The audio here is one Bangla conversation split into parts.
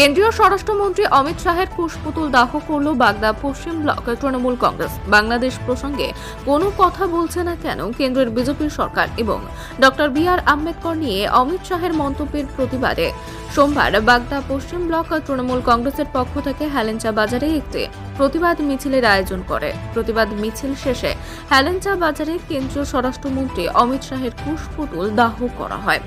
কেন্দ্রীয় স্বরাষ্ট্রমন্ত্রী অমিত শাহের কুশপুতুল দাহ করল বাগদা পশ্চিম ব্লক তৃণমূল কংগ্রেস। বাংলাদেশ প্রসঙ্গে কোনো কথা বলছে না কেন কেন্দ্রের বিজেপি সরকার এবং ডক্টর বি আর আম্বেদকর নিয়ে অমিত শাহের মন্তব্যের প্রতিবাদে সোমবার বাগদা পশ্চিম ব্লক তৃণমূল কংগ্রেসের পক্ষ থেকে হেলেঞ্চা বাজারে একটি প্রতিবাদ মিছিলের আয়োজন করে। প্রতিবাদ মিছিল শেষে হেলেঞ্চা বাজারে কেন্দ্রীয় স্বরাষ্ট্রমন্ত্রী অমিত শাহের কুশপুতুল দাহ করা হয়।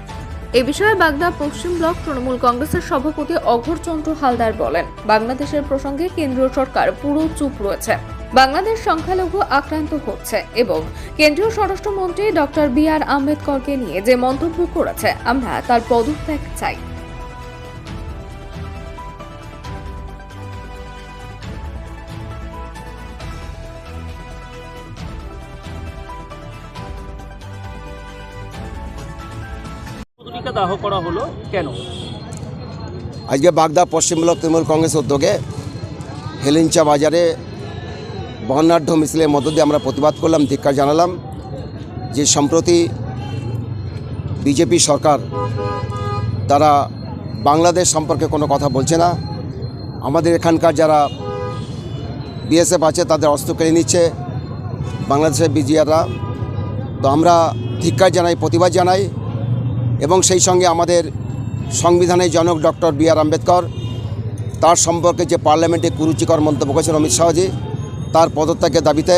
এ বিষয়ে বাগদা পশ্চিম ব্লক তৃণমূল কংগ্রেসের সভাপতি অঘরচন্দ্র হালদার বলেন, বাংলাদেশের প্রসঙ্গে কেন্দ্রীয় সরকার পুরো চুপ রয়েছে। বাংলাদেশ সংখ্যালঘু আক্রান্ত হচ্ছে এবং কেন্দ্রীয় স্বরাষ্ট্রমন্ত্রী ডক্টর বি আর আম্বেদকরকে নিয়ে যে মন্তব্য করেছে, আমরা তার পদত্যাগ চাই। পুতলিকা দাহ করা হলো কেন? আজকে বাগদা পশ্চিম ব্লক তৃণমূল কংগ্রেস উদ্যোগে হেলিঞ্চা বাজারে বর্ণাঢ্য মিছিলের মধ্য দিয়ে আমরা প্রতিবাদ করলাম, ধিক্কার জানালাম যে সম্প্রতি বিজেপি সরকার তারা বাংলাদেশ সম্পর্কে কোনো কথা বলছে না। আমাদের এখানকার যারা বিএসএফ আছে তাদের অস্ত্র কেড়ে নিচ্ছে বাংলাদেশের বিজিআররা। তো আমরা ধিক্কার জানাই, প্রতিবাদ জানাই। এবং সেই সঙ্গে আমাদের সংবিধানের জনক ডক্টর বি আর আম্বেদকর, তার সম্পর্কে যে পার্লামেন্টে কুরুচিকর মন্তব্য করেছেন অমিত শাহজি, তার পদত্যাগের দাবিতে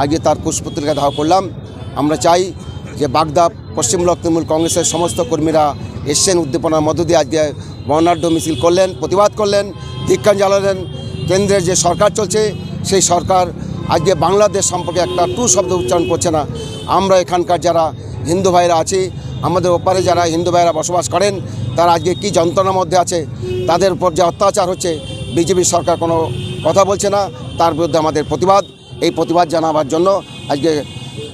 আজকে তার পুষ্পত্রিকা দাহ করলাম। আমরা চাই যে বাগদা, পশ্চিম তৃণমূল কংগ্রেসের সমস্ত কর্মীরা এসছেন উদ্দীপনার মধ্য দিয়ে আজকে বর্ণাঢ্য মিছিল করলেন, প্রতিবাদ করলেন ধিক্ষান জ্বালালেন। কেন্দ্রের যে সরকার চলছে, সেই সরকার আজকে বাংলাদেশ সম্পর্কে একটা টু শব্দ উচ্চারণ করছে না। আমরা এখানকার যারা হিন্দু ভাইরা আছি আমাদের ওপারে যারা হিন্দু ভাইরা বসবাস করেন তারা আজকে কী যন্ত্রণার মধ্যে আছে? তাদের উপর যে অত্যাচার হচ্ছে বিজেপি সরকার কোনো কথা বলছে না তার বিরুদ্ধে আমাদের প্রতিবাদ। এই প্রতিবাদ জানাবার জন্য আজকে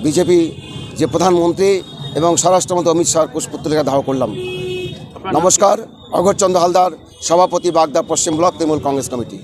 বিজেপি যে প্রধানমন্ত্রী এবং স্বরাষ্ট্রমন্ত্রী অমিত শাহ পুষ্পত্রিকা দাহ করলাম? নমস্কার অঘরচন্দ্র হালদার সভাপতি বাগদা পশ্চিম ব্লক তৃণমূল কংগ্রেস কমিটি।